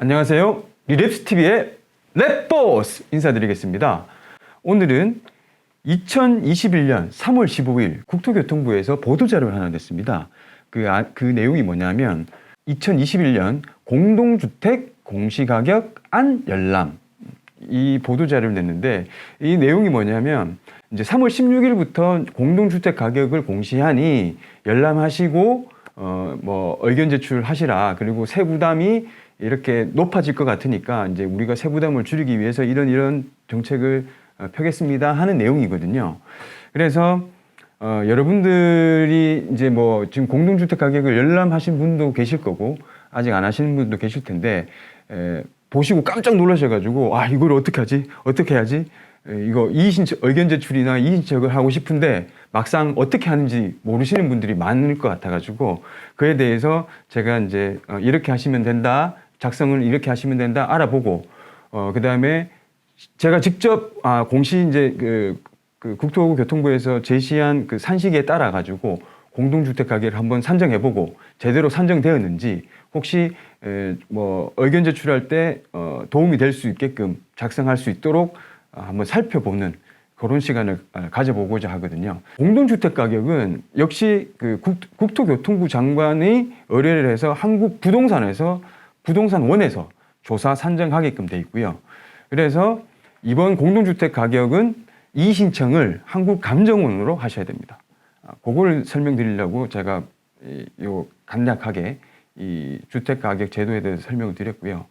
안녕하세요. 리랩스TV의 랩보스 인사드리겠습니다. 오늘은 2021년 3월 15일 국토교통부에서 보도자료를 하나 냈습니다. 그, 아- 그 내용이 뭐냐면 2021년 공동주택 공시가격 안 열람 이 보도자료를 냈는데 이 내용이 뭐냐면 이제 3월 16일부터 공동주택 가격을 공시하니 열람하시고 어 뭐 의견 제출하시라 그리고 세부담이 이렇게 높아질 것 같으니까 이제 우리가 세부담을 줄이기 위해서 이런 이런 정책을 어, 펴겠습니다 하는 내용이거든요. 그래서 어, 여러분들이 이제 뭐 지금 공동주택 가격을 열람하신 분도 계실 거고 아직 안 하시는 분도 계실 텐데 에, 보시고 깜짝 놀라셔가지고 아 이걸 어떻게 하지 어떻게 해야지 에, 이거 이의신청 의견 제출이나 이의신청을 하고 싶은데 막상 어떻게 하는지 모르시는 분들이 많을 것 같아가지고 그에 대해서 제가 이제 어, 이렇게 하시면 된다 작성을 이렇게 하시면 된다 알아보고 어, 그 다음에 제가 직접 아, 공시 이제 그, 그 국토교통부에서 제시한 그 산식에 따라 가지고 공동주택 가격을 한번 산정해보고 제대로 산정되었는지 혹시 에, 뭐 의견 제출할 때 어, 도움이 될 수 있게끔 작성할 수 있도록 아, 한번 살펴보는 그런 시간을 아, 가져보고자 하거든요. 공동주택 가격은 역시 그 국, 국토교통부 장관이 의뢰를 해서 한국 부동산에서 부동산 원에서 조사 산정하게끔 돼 있고요. 그래서 이번 공동주택 가격은 이의 신청을 한국감정원으로 하셔야 됩니다. 아, 그걸 설명드리려고 제가 이, 요 간략하게 이 주택 가격 제도에 대해서 설명을 드렸고요.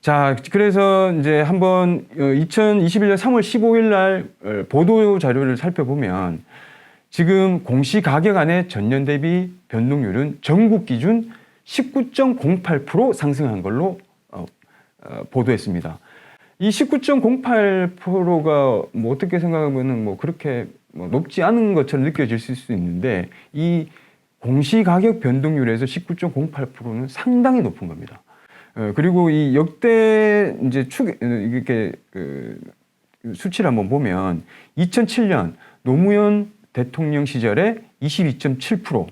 자, 그래서 이제 한번 2021년 3월 15일 날 어, 보도 자료를 살펴보면 지금 공시 가격 안에 전년 대비 변동률은 전국 기준 19.08% 상승한 걸로 어, 어, 보도했습니다. 이 19.08%가 뭐 어떻게 생각하면은 뭐 그렇게 뭐 높지 않은 것처럼 느껴질 수 있는데 이 공시 가격 변동률에서 19.08%는 상당히 높은 겁니다. 어, 그리고 이 역대 이제 축 이렇게 그 수치를 한번 보면 2007년 노무현 대통령 시절에 22.7%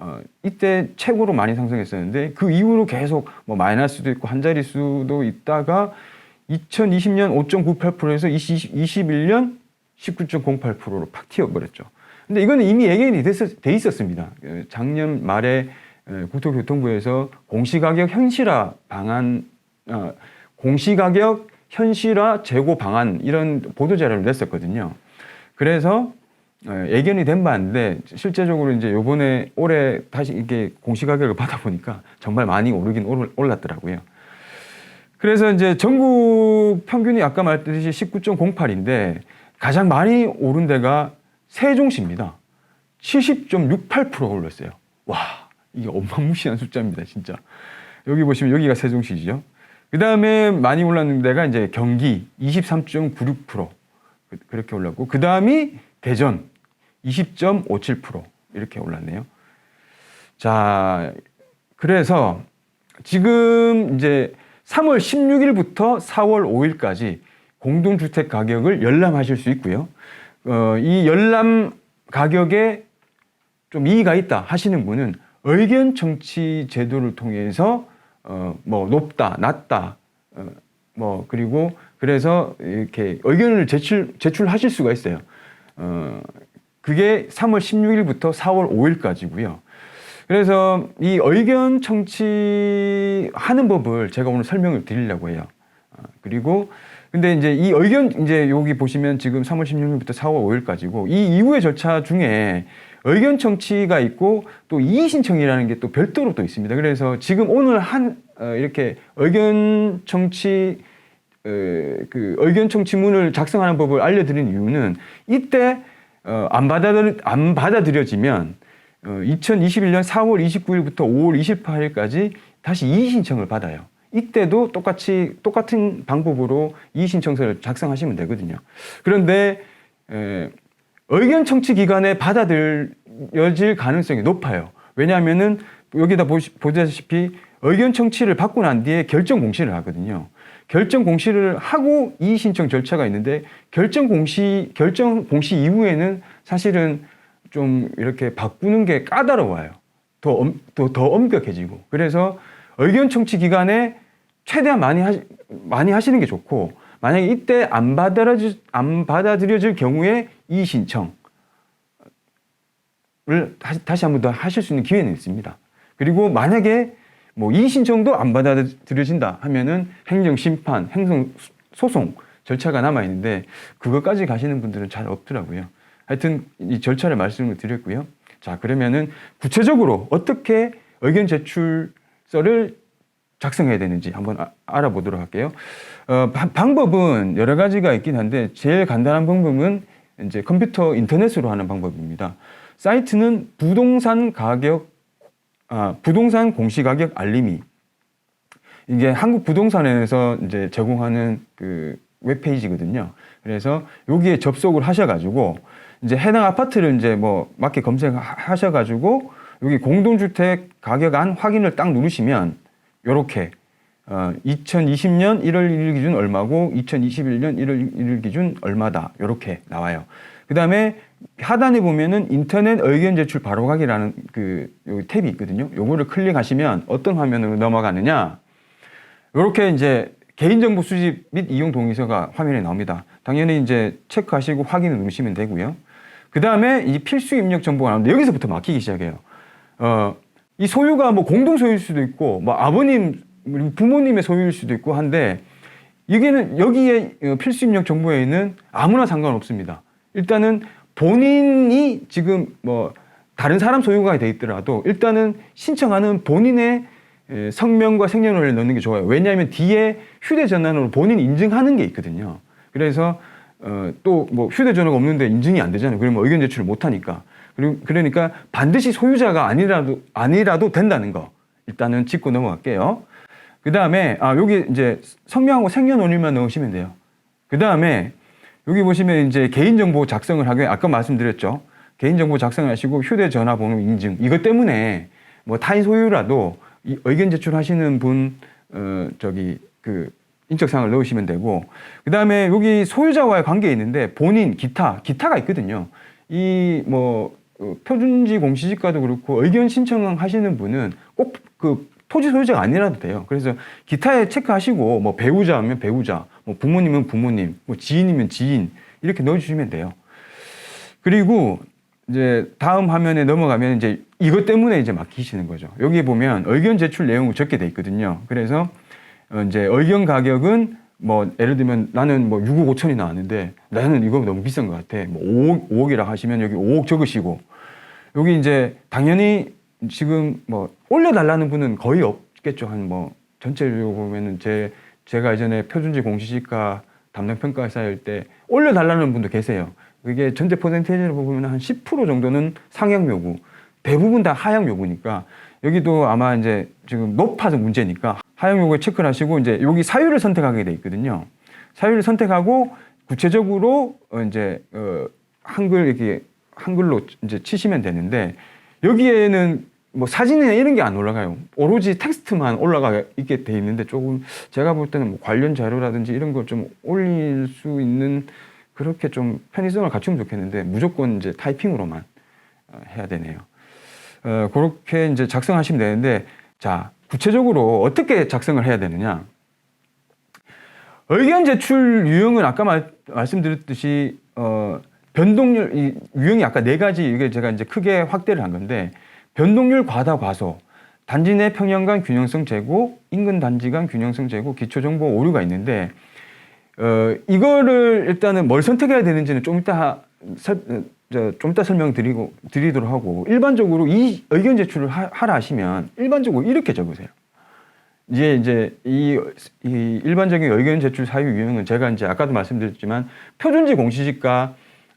어, 이때 최고로 많이 상승했었는데 그 이후로 계속 뭐 마이너스도 있고 한 자리 수도 있다가 2020년 5.98%에서 20, 21년 19.08%로 팍 튀어버렸죠. 근데 이거는 이미 예견이 됐었, 돼 있었습니다. 어, 작년 말에 어, 국토교통부에서 공시가격 현실화 방안, 어, 공시가격 현실화 재고 방안 이런 보도자료를 냈었거든요. 그래서 어, 예견이 된 바인데 실제적으로 이제 요번에 올해 다시 이게 공시 가격을 받아보니까 정말 많이 오르긴 오르- 올랐더라고요. 그래서 이제 전국 평균이 아까 말했듯이 19.08인데 가장 많이 오른 데가 세종시입니다. 70.68% 올랐어요. 와, 이게 어마무시한 숫자입니다, 진짜. 여기 보시면 여기가 세종시죠. 그 다음에 많이 올랐는 데가 이제 경기 23.96% 그- 그렇게 올랐고 그 다음이 대전 20.57% 이렇게 올랐네요. 자, 그래서 지금 이제 3월 16일부터 4월 5일까지 공동주택 가격을 열람하실 수 있고요. 어, 이 열람 가격에 좀 이의가 있다 하시는 분은 의견 청취 제도를 통해서 어, 뭐 높다, 낮다, 어, 뭐 그리고 그래서 이렇게 의견을 제출 제출하실 수가 있어요. 어, 그게 3월 16일부터 4월 5일까지고요. 그래서 이 의견 청취하는 법을 제가 오늘 설명을 드리려고 해요. 어, 그리고 근데 이제 이 의견 이제 여기 보시면 지금 3월 16일부터 4월 5일까지고 이 이후의 절차 중에 의견 청취가 있고 또 이의 신청이라는 게 또 별도로 또 있습니다. 그래서 지금 오늘 한 어, 이렇게 의견 청취 어, 그 의견 청취문을 작성하는 법을 알려드린 이유는 이때 어, 안 받아들 안 받아들여지면 어, 2021년 4월 29일부터 5월 28일까지 다시 이의 신청을 받아요. 이때도 똑같이 똑같은 방법으로 이의 신청서를 작성하시면 되거든요. 그런데 에, 의견 청취 기간에 받아들여질 가능성이 높아요. 왜냐하면은 여기다 보시, 보다시피 의견 청취를 받고 난 뒤에 결정 공시를 하거든요. 결정 공시를 하고 이의 신청 절차가 있는데 결정 공시 결정 공시 이후에는 사실은 좀 이렇게 바꾸는 게 까다로워요. 더, 엄, 더, 더 엄격해지고. 그래서 의견 청취 기간에 최대한 많이 하시, 많이 하시는 게 좋고 만약에 이때 안 받아들여 안 받아들여질 경우에 이 신청을 다시, 다시 한 번 더 하실 수 있는 기회는 있습니다. 그리고 만약에 뭐 이 신청도 안 받아들여진다 하면은 행정 심판, 행정 소송 절차가 남아 있는데 그것까지 가시는 분들은 잘 없더라고요. 하여튼 이 절차를 말씀을 드렸고요. 자 그러면은 구체적으로 어떻게 의견 제출서를 작성해야 되는지 한번 아- 알아보도록 할게요. 어, 바- 방법은 여러 가지가 있긴 한데 제일 간단한 방법은 이제 컴퓨터 인터넷으로 하는 방법입니다. 사이트는 부동산 가격 아, 부동산 공시 가격 알림이 이게 한국 부동산에서 이제 제공하는 그 웹페이지거든요. 그래서 여기에 접속을 하셔가지고 이제 해당 아파트를 이제 뭐 맞게 검색하셔가지고 여기 공동주택 가격 안 확인을 딱 누르시면 요렇게 어, 2020년 1월 1일 기준 얼마고 2021년 1월 1일 기준 얼마다 요렇게 나와요. 그 다음에 하단에 보면은 인터넷 의견 제출 바로가기라는 그 여기 탭이 있거든요. 요거를 클릭하시면 어떤 화면으로 넘어가느냐? 요렇게 이제 개인정보 수집 및 이용 동의서가 화면에 나옵니다. 당연히 이제 체크하시고 확인을 누르시면 되고요. 그 다음에 이 필수 입력 정보가 나오는데 여기서부터 막히기 시작해요. 어, 이 소유가 뭐 공동 소유일 수도 있고, 뭐 아버님, 부모님의 소유일 수도 있고 한데, 여기는, 여기에 어, 필수 입력 정보에는 아무나 상관없습니다. 일단은 본인이 지금 뭐 다른 사람 소유가 돼 있더라도 일단은 신청하는 본인의 에, 성명과 생년월일 넣는 게 좋아요. 왜냐하면 뒤에 휴대전화로 본인 인증하는 게 있거든요. 그래서 어, 또 뭐 휴대전화가 없는데 인증이 안 되잖아요. 그러면 의견 제출을 못 하니까. 그리고 그러니까 반드시 소유자가 아니라도 아니라도 된다는 거 일단은 짚고 넘어갈게요. 그 다음에 아 여기 이제 성명하고 생년월일만 넣으시면 돼요. 그 다음에 여기 보시면 이제 개인정보 작성을 하게 아까 말씀드렸죠. 개인정보 작성을 하시고 휴대전화 번호 인증 이것 때문에 뭐 타인 소유라도 이 의견 제출하시는 분 어, 저기 그 인적사항을 넣으시면 되고 그 다음에 여기 소유자와의 관계에 있는데 본인 기타 기타가 있거든요. 이뭐 어, 표준지 공시지가도 그렇고 의견 신청하시는 분은 꼭 그 토지 소유자가 아니라도 돼요. 그래서 기타에 체크하시고 뭐 배우자면 배우자, 뭐 부모님은 부모님, 뭐 지인이면 지인 이렇게 넣어주시면 돼요. 그리고 이제 다음 화면에 넘어가면 이제 이것 때문에 이제 막히시는 거죠. 여기 보면 의견 제출 내용을 적게 돼 있거든요. 그래서 어, 이제 의견 가격은 뭐 예를 들면 나는 뭐 6억 5천이 나왔는데 나는 이거 너무 비싼 것 같아. 뭐 5억, 5억이라 하시면 여기 5억 적으시고 여기 이제 당연히 지금 뭐 올려달라는 분은 거의 없겠죠. 한 뭐 전체적으로 보면은 제 제가 예전에 표준지 공시지가 담당 평가사 할때 올려달라는 분도 계세요. 그게 전체 퍼센테이지를 보면 한 10% 정도는 상향 요구, 대부분 다 하향 요구니까 여기도 아마 이제 지금 높아서 문제니까 하향 요구에 체크를 하시고 이제 여기 사유를 선택하게 돼 있거든요. 사유를 선택하고 구체적으로 어 이제 어 한글 이렇게 한글로 이제 치시면 되는데 여기에는 뭐 사진이나 이런 게 안 올라가요. 오로지 텍스트만 올라가 있게 돼 있는데 조금 제가 볼 때는 뭐 관련 자료라든지 이런 걸 좀 올릴 수 있는 그렇게 좀 편의성을 갖추면 좋겠는데 무조건 이제 타이핑으로만 어, 해야 되네요. 어, 그렇게 이제 작성하시면 되는데 자 구체적으로 어떻게 작성을 해야 되느냐? 의견 제출 유형은 아까 말, 말씀드렸듯이 어, 변동률 이 유형이 아까 네 가지 이게 제가 이제 크게 확대를 한 건데 변동률 과다 과소, 단지 내 평형 간 균형성 제고, 인근 단지 간 균형성 제고, 기초 정보 오류가 있는데 어, 이거를 일단은 뭘 선택해야 되는지는 좀 이따 설, 어, 저, 좀 이따 설명드리고 드리도록 하고 일반적으로 이 의견 제출을 하, 하라 하시면 일반적으로 이렇게 적으세요. 이제 이제 이, 이 일반적인 의견 제출 사유 유형은 제가 이제 아까도 말씀드렸지만 표준지 공시지가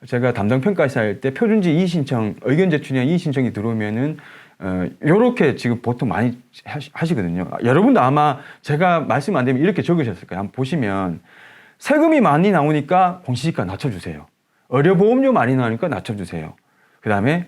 제가 담당 평가사 할때 표준지 이의 신청 의견 제출이나 이의 신청이 들어오면은 어 요렇게 지금 보통 많이 하시, 하시 거든요. 여러분도 아마 제가 말씀 안 되면 이렇게 적으셨을 거예요. 한번 보시면 세금이 많이 나오니까 공시지가 낮춰주세요. 의료보험료 많이 나오니까 낮춰주세요. 그 다음에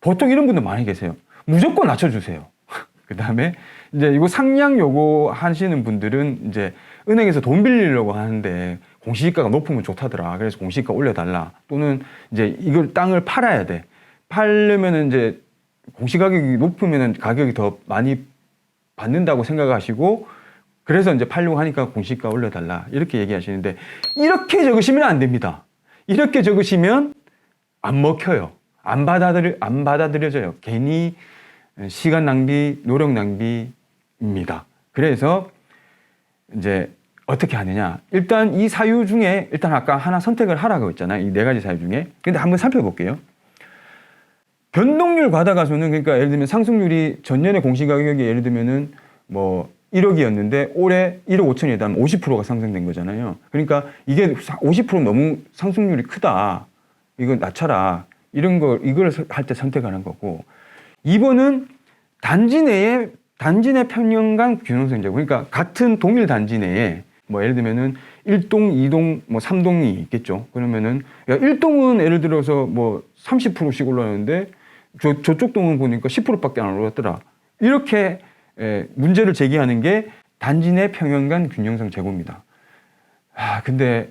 보통 이런 분들 많이 계세요. 무조건 낮춰주세요. 그 다음에 이제 이거 상량 요구 하시는 분들은 이제 은행에서 돈 빌리려고 하는데 공시지가가 높으면 좋다더라. 그래서 공시지가 올려달라. 또는 이제 이걸 땅을 팔아야 돼. 팔려면은 이제 공시 가격이 높으면은 가격이 더 많이 받는다고 생각하시고 그래서 이제 팔려고 하니까 공시가 올려달라 이렇게 얘기하시는데 이렇게 적으시면 안 됩니다. 이렇게 적으시면 안 먹혀요. 안 받아들여 안 받아들여져요. 괜히 시간 낭비, 노력 낭비입니다. 그래서 이제 어떻게 하느냐? 일단 이 사유 중에 일단 아까 하나 선택을 하라고 했잖아요. 이 네 가지 사유 중에. 근데 한번 살펴볼게요. 변동률 과다가소는 그러니까 예를 들면 상승률이 전년의 공시 가격이 예를 들면은 뭐 1억이었는데 올해 1억 5천이다 하면 50%가 상승된 거잖아요. 그러니까 이게 50% 너무 상승률이 크다. 이거 낮춰라. 이런 거 이걸 할 때 선택하는 거고 2번은 단지 내에 단지 내 평형간 균형성제고 그러니까 같은 동일 단지 내에 뭐 예를 들면은 1동, 2동, 뭐 3동이 있겠죠. 그러면은 야, 1동은 예를 들어서 뭐 30%씩 올라오는데 저, 저쪽 동은 보니까 10%밖에 안 올랐더라. 이렇게 에, 문제를 제기하는 게 단지 내 평형간 균형성 제고입니다. 아, 근데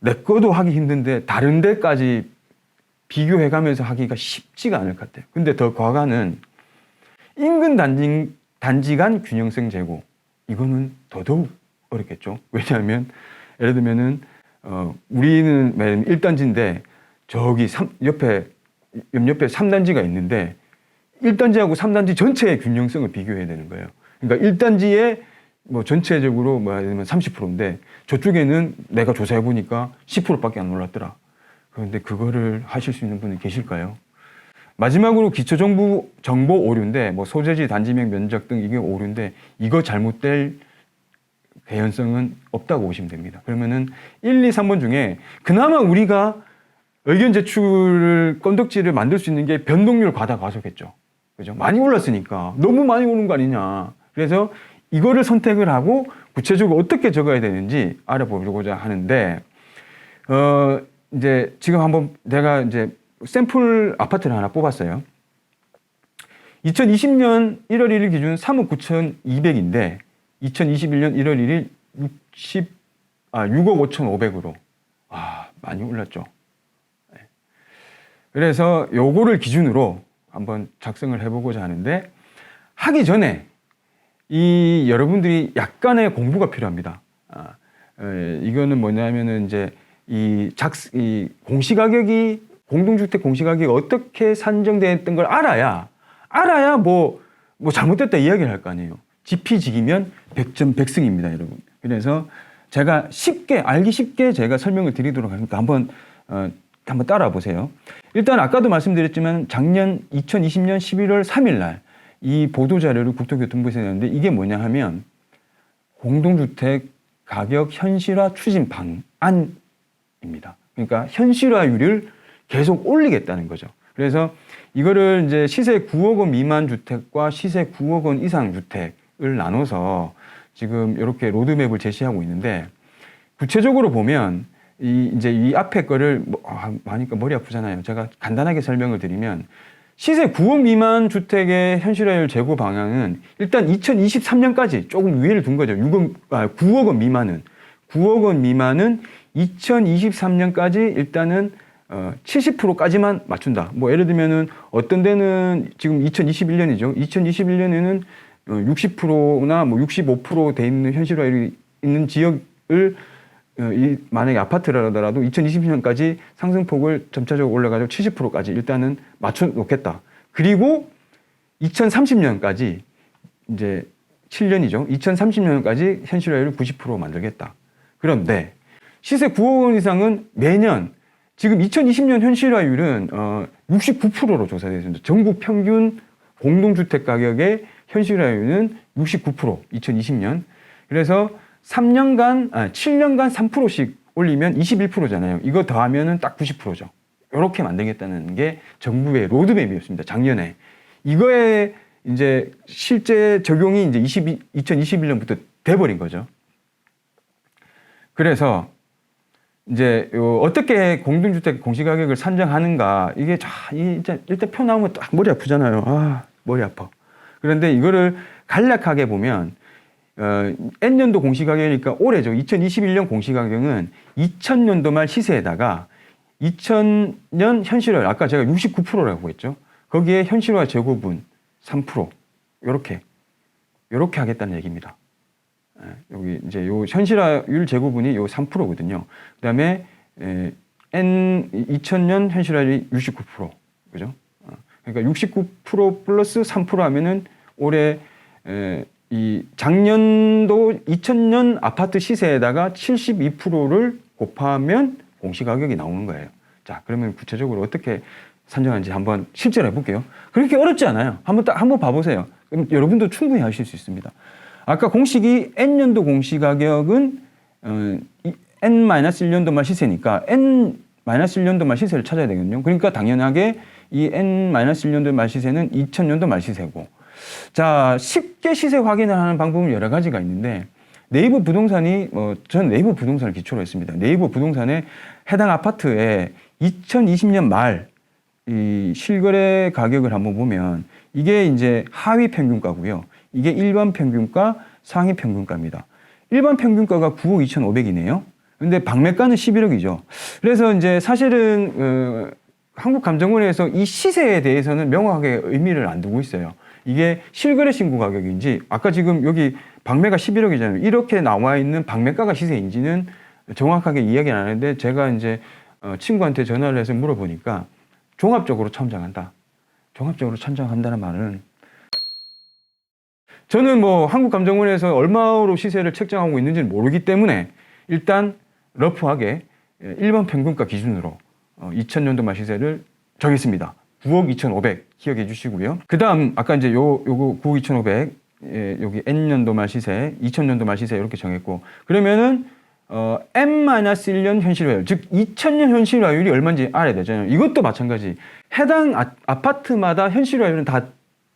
내 거도 하기 힘든데 다른 데까지 비교해 가면서 하기가 쉽지가 않을 것 같아요. 근데 더 과가는 인근 단지, 단지 간 균형성 제고. 이거는 더더욱 어렵겠죠. 왜냐하면 예를 들면은 어, 우리는 1단지인데 저기 삼, 옆에 옆옆에 3단지가 있는데 1단지하고 3단지 전체의 균형성을 비교해야 되는 거예요. 그러니까 1단지에 뭐 전체적으로 뭐 들면 30%인데 저쪽에는 내가 조사해 보니까 10%밖에 안 올랐더라. 그런데 그거를 하실 수 있는 분이 계실까요? 마지막으로 기초정보 정보 오류인데 뭐 소재지 단지명 면적 등 이게 오류인데 이거 잘못될 개연성은 없다고 보시면 됩니다. 그러면은 1, 2, 3번 중에 그나마 우리가 의견 제출 건덕지를 만들 수 있는 게 변동률 과다 과소겠죠. 그죠? 많이 올랐으니까 너무 많이 오른 거 아니냐. 그래서 이거를 선택을 하고 구체적으로 어떻게 적어야 되는지 알아보려고자 하는데 어 이제 지금 한번 내가 이제 샘플 아파트를 하나 뽑았어요. 2020년 1월 1일 기준 3억 9,200인데 2021년 1월 1일 60, 아, 6억 5,500으로. 아, 많이 올랐죠. 네. 그래서 요거를 기준으로 한번 작성을 해보고자 하는데 하기 전에 이 여러분들이 약간의 공부가 필요합니다. 아, 에, 이거는 뭐냐면은 이제 이 작, 이 공시가격이 공동주택 공시가격이 어떻게 산정됐던 걸 알아야 알아야 뭐, 뭐 잘못됐다 이야기를 할 거 아니에요. 지피지기면 100점 100승입니다, 여러분. 그래서 제가 쉽게 알기 쉽게 제가 설명을 드리도록 하니까 한번 어, 한번 따라 보세요. 일단 아까도 말씀드렸지만 작년 2020년 11월 3일 날 이 보도 자료를 국토교통부에서 냈는데 이게 뭐냐 하면 공동주택 가격 현실화 추진 방안입니다. 그러니까 현실화율을 계속 올리겠다는 거죠. 그래서 이거를 이제 시세 9억 원 미만 주택과 시세 9억 원 이상 주택을 나눠서 지금 이렇게 로드맵을 제시하고 있는데 구체적으로 보면 이 이제 이 앞에 거를 뭐, 아, 하니까 머리 아프잖아요. 제가 간단하게 설명을 드리면 시세 9억 미만 주택의 현실화율 제고 방향은 일단 2023년까지 조금 위에를 둔 거죠. 6억, 아, 9억 원 미만은 9억 원 미만은 2023년까지 일단은 어, 70%까지만 맞춘다. 뭐 예를 들면은 어떤 데는 지금 2021년이죠. 2021년에는 어, 60%나 뭐 65%돼 있는 현실화율이 있는 지역을 어, 이 만약에 아파트라더라도 2020년까지 상승폭을 점차적으로 올려가지고 70%까지 일단은 맞춰 놓겠다. 그리고 2030년까지 이제 7년이죠. 2030년까지 현실화율을 90% 만들겠다. 그런데 시세 9억 원 이상은 매년 지금 2020년 현실화율은 어 69%로 조사되어 있습니다. 전국 평균 공동주택 가격의 현실화율은 69% 2020년. 그래서 3년간 아 7년간 3%씩 올리면 21%잖아요. 이거 더하면은 딱 90%죠. 이렇게 만들겠다는 게 정부의 로드맵이었습니다. 작년에 이거에 이제 실제 적용이 이제 22, 2021년부터 돼버린 거죠. 그래서 이제 요 어떻게 공동주택 공시가격을 산정하는가 이게 자, 이 일단 표 나오면 딱 머리 아프잖아요. 아 머리 아파. 그런데 이거를 간략하게 보면 어, N년도 공시가격이니까 올해죠. 2021년 공시가격은 2000년도 말 시세에다가 2000년 현실화 아까 제가 69%라고 했죠. 거기에 현실화 재고분 3% 요렇게 요렇게 하겠다는 얘기입니다. 예, 여기 이제 요 현실화율 재고분이 요 3%거든요. 그 다음에 에, N 2000년 현실화율이 69% 그죠? 어, 그러니까 69% 플러스 3% 하면은 올해 에, 이 작년도 2000년 아파트 시세에다가 72%를 곱하면 공시 가격이 나오는 거예요. 자, 그러면 구체적으로 어떻게 산정하는지 한번 실제로 해볼게요. 그렇게 어렵지 않아요. 한번 딱 한번 봐보세요. 그럼 여러분도 충분히 하실 수 있습니다. 아까 공식이 N년도 공시 가격은 어, 이 N-1년도 말 시세니까 N-1년도 말 시세를 찾아야 되거든요. 그러니까 당연하게 이 N-1년도 말 시세는 2000년도 말 시세고 자 쉽게 시세 확인을 하는 방법은 여러 가지가 있는데 네이버 부동산이 뭐 저는 네이버 부동산을 기초로 했습니다. 네이버 부동산에 해당 아파트에 2020년 말 이 실거래 가격을 한번 보면 이게 이제 하위 평균가고요. 이게 일반 평균가, 상위 평균가입니다. 일반 평균가가 9억 2,500이네요. 근데 방매가는 11억이죠. 그래서 이제 사실은 어, 한국감정원에서 이 시세에 대해서는 명확하게 의미를 안 두고 있어요. 이게 실거래 신고 가격인지 아까 지금 여기 방매가 11억이잖아요. 이렇게 나와 있는 방매가가 시세인지는 정확하게 이야기는 안 하는데 제가 이제 어, 친구한테 전화를 해서 물어보니까 종합적으로 참작한다. 종합적으로 참작한다는 말은 저는 뭐 한국감정원에서 얼마로 시세를 책정하고 있는지는 모르기 때문에 일단 러프하게 예, 일반 평균가 기준으로 2000년도 말 시세를 정했습니다. 9억 2,500 기억해 주시고요. 그 다음 아까 이제 요 요거 9억 2,500 예, 여기 N년도 말 시세, 2000년도 말 시세 이렇게 정했고 그러면은 어, N-1년 현실화율, 즉 2000년 현실화율이 얼마인지 알아야 되잖아요. 이것도 마찬가지. 해당 아, 아파트마다 현실화율은 다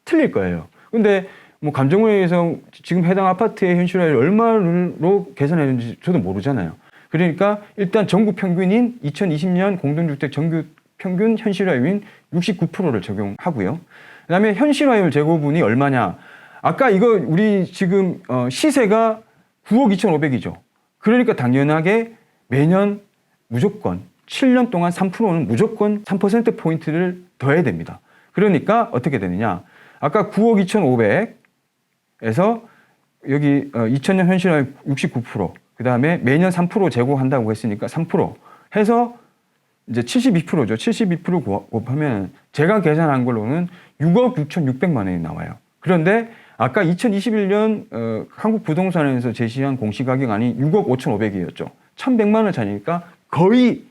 틀릴 거예요. 근데 뭐 감정원에서 지금 해당 아파트의 현실화율 얼마로 계산했는지 저도 모르잖아요. 그러니까 일단 전국 평균인 2020년 공동주택 정규 평균 현실화율인 69%를 적용하고요. 그다음에 현실화율 재고분이 얼마냐? 아까 이거 우리 지금 어, 시세가 9억 2,500이죠. 그러니까 당연하게 매년 무조건 7년 동안 3%는 무조건 3% 포인트를 더해야 됩니다. 그러니까 어떻게 되느냐? 아까 9억 2,500에서 여기 어, 2000년 현실화율 69%, 그 다음에 매년 3% 제고한다고 했으니까 3% 해서 이제 72%죠. 72% 곱- 곱하면 제가 계산한 걸로는 6억 6,600만 원이 나와요. 그런데 아까 2021년 어, 한국 부동산에서 제시한 공시가격안이 6억 5,500이었죠. 1,100만 원 차니까 거의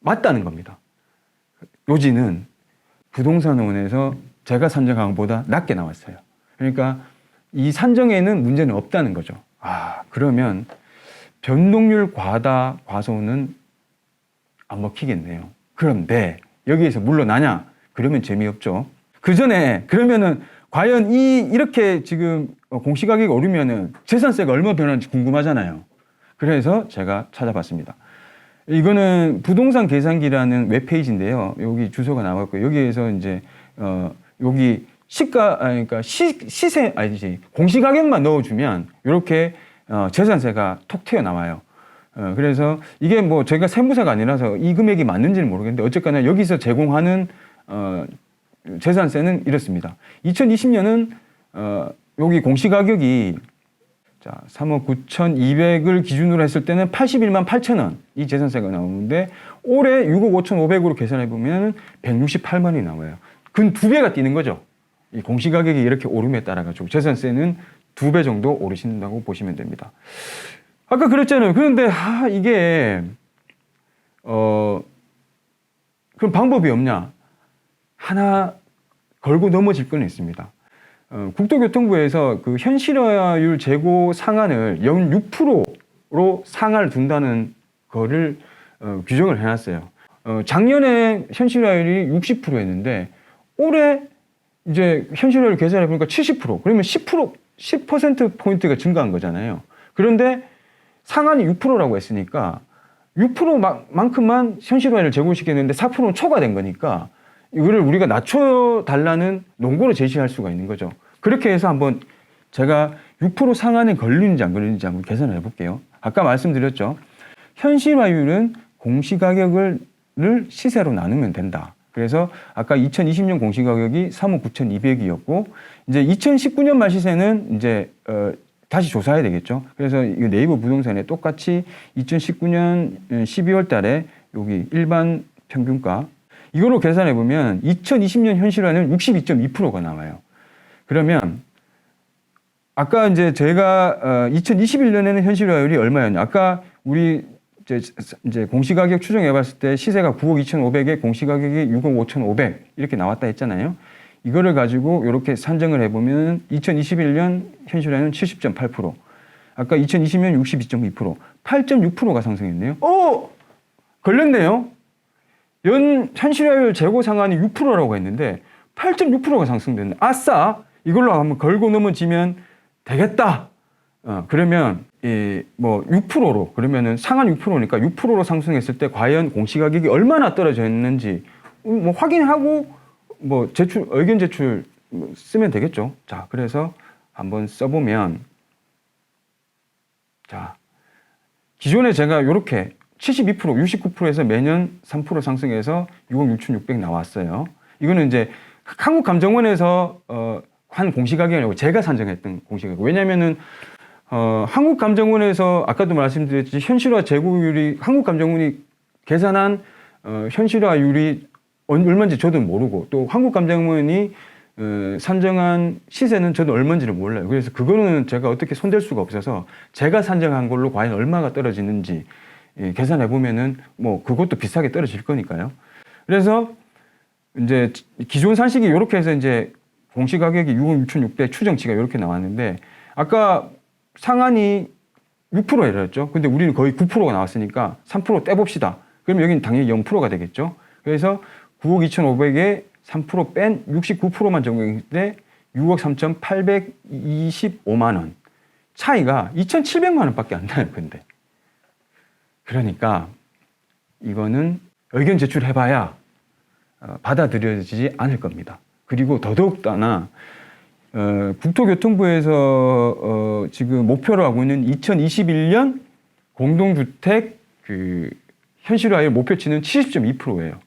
맞다는 겁니다. 요지는 부동산원에서 제가 산정한 것보다 낮게 나왔어요. 그러니까 이 산정에는 문제는 없다는 거죠. 아, 그러면 변동률 과다, 과소는 안 먹히겠네요. 그런데 여기에서 물러나냐? 그러면 재미없죠. 그 전에 그러면은 과연 이 이렇게 지금 어, 공시 가격이 오르면은 재산세가 얼마 변하는지 궁금하잖아요. 그래서 제가 찾아봤습니다. 이거는 부동산 계산기라는 웹페이지인데요. 여기 주소가 나왔고 여기에서 이제 어 여기 시가 아 그러니까 시 시세 아니지 공시 가격만 넣어 주면 이렇게 어 재산세가 톡 튀어 나와요. 어 그래서 이게 뭐 제가 세무사가 아니라서 이 금액이 맞는지는 모르겠는데 어쨌거나 여기서 제공하는 어 재산세는 이렇습니다. 2020년은 어 여기 공시가격이 자, 3억 9,200을 기준으로 했을 때는 81만 8천 원 이 재산세가 나오는데 올해 6억 5,500으로 계산해 보면 168만이 나와요. 근 두 배가 뛰는 거죠. 이 공시가격이 이렇게 오름에 따라 가지고 재산세는 두 배 정도 오르신다고 보시면 됩니다. 아까 그랬잖아요. 그런데 아, 이게 어 그럼 방법이 없냐? 하나 걸고 넘어질 건 있습니다. 어, 국토교통부에서 그 현실화율 재고 상한을 연 6%로 상한을 둔다는 거를 어, 규정을 해놨어요. 어, 작년에 현실화율이 60%였는데 올해 이제 현실화율 계산해 보니까 70% 그러면 10% 10% 포인트가 증가한 거잖아요. 그런데 상한이 6%라고 했으니까 6%만큼만 현실화를 제고시켰는데 4%는 초과된 거니까 이거를 우리가 낮춰 달라는 논거를 제시할 수가 있는 거죠. 그렇게 해서 한번 제가 6% 상한에 걸리는지 안 걸리는지 한번 계산을 해볼게요. 아까 말씀드렸죠. 현실화율은 공시가격을 시세로 나누면 된다. 그래서 아까 2020년 공시 가격이 3억 9,200이었고 이제 2019년 말 시세는 이제 어, 다시 조사해야 되겠죠. 그래서 이 네이버 부동산에 똑같이 2019년 12월 달에 여기 일반 평균가 이거로 계산해 보면 2020년 현실화는 62.2%가 나와요. 그러면 아까 이제 제가 어, 2021년에는 현실화율이 얼마였냐? 아까 우리 이제, 이제 공시가격 추정해봤을 때 시세가 9억 2,500에 공시가격이 6억 5,500 이렇게 나왔다 했잖아요. 이거를 가지고 이렇게 산정을 해보면 2021년 현실화는 70.8%, 아까 2020년 62.2%, 8.6%가 상승했네요. 어 걸렸네요. 연 현실화율 재고 상한이 6%라고 했는데 8.6%가 상승됐네. 아싸! 이걸로 한번 걸고 넘어지면 되겠다. 어, 그러면 이뭐 6%로 그러면은 상한 6%니까 6%로 상승했을 때 과연 공시 가격이 얼마나 떨어져 있는지 음, 뭐 확인하고 뭐 제출 의견 제출 뭐 쓰면 되겠죠. 자, 그래서 한번 써 보면 자 기존에 제가 이렇게 72% 69%에서 매년 3% 상승해서 6억 6,600 나왔어요. 이거는 이제 한국감정원에서 어, 한 공시가격이 아니고 제가 산정했던 공시가격. 왜냐면은 어, 한국감정원에서 아까도 말씀드렸듯이 현실화 재고율이 한국감정원이 계산한 어, 현실화율이 얼- 얼마인지 저도 모르고 또 한국감정원이 어, 산정한 시세는 저도 얼마인지를 몰라요. 그래서 그거는 제가 어떻게 손댈 수가 없어서 제가 산정한 걸로 과연 얼마가 떨어지는지 예, 계산해 보면은 뭐 그것도 비싸게 떨어질 거니까요. 그래서 이제 기존 산식이 이렇게 해서 이제 공시 가격이 6억 6,600 추정치가 이렇게 나왔는데 아까 상한이 6%였죠. 근데 우리는 거의 9%가 나왔으니까 3% 떼봅시다. 그럼 여기는 당연히 0%가 되겠죠. 그래서 9억 2,500에 3%뺀 69%만 적용했을 때 6억 3,825만 원. 차이가 2,700만 원밖에 안 나요, 근데. 그러니까 이거는 의견 제출해봐야 어, 받아들여지지 않을 겁니다. 그리고 더더욱다나 어, 국토교통부에서 어, 지금 목표로 하고 있는 2021년 공동주택 그 현실화의 목표치는 70.2%예요.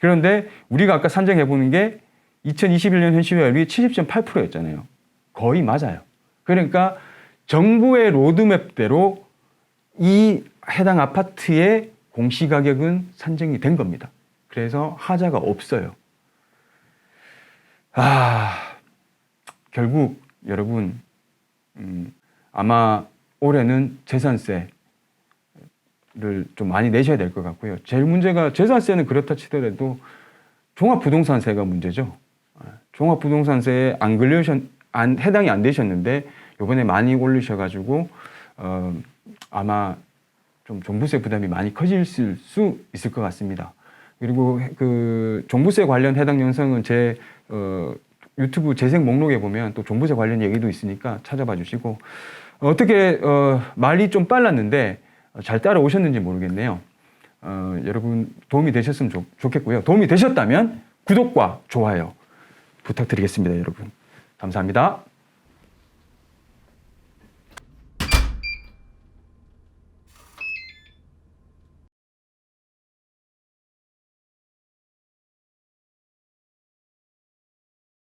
그런데 우리가 아까 산정해 보는 게 2021년 현실화율이 70.8%였잖아요. 거의 맞아요. 그러니까 정부의 로드맵대로 이 해당 아파트의 공시 가격은 산정이 된 겁니다. 그래서 하자가 없어요. 아, 결국 여러분, 음, 아마 올해는 재산세를 좀 많이 내셔야 될 것 같고요. 제일 문제가 재산세는 그렇다 치더라도 종합부동산세가 문제죠. 아, 종합부동산세에 안 걸리셨, 안, 해당이 안 되셨는데 요번에 많이 올리셔가지고 어, 아마 좀 종부세 부담이 많이 커질 수 있을 것 같습니다. 그리고 그 종부세 관련 해당 영상은 제 어, 유튜브 재생 목록에 보면 또 종부세 관련 얘기도 있으니까 찾아봐 주시고 어떻게 어, 말이 좀 빨랐는데 잘 따라오셨는지 모르겠네요. 어, 여러분 도움이 되셨으면 좋, 좋겠고요. 도움이 되셨다면 구독과 좋아요 부탁드리겠습니다, 여러분. 감사합니다.